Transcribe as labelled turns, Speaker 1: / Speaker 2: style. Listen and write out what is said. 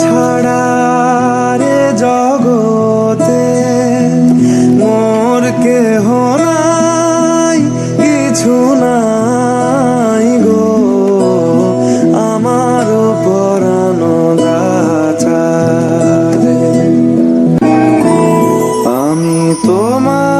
Speaker 1: ছাড়া রে জগতে মোর কে নাই কিছু নাই গো। আমার পরানো গাছা আমি তোমার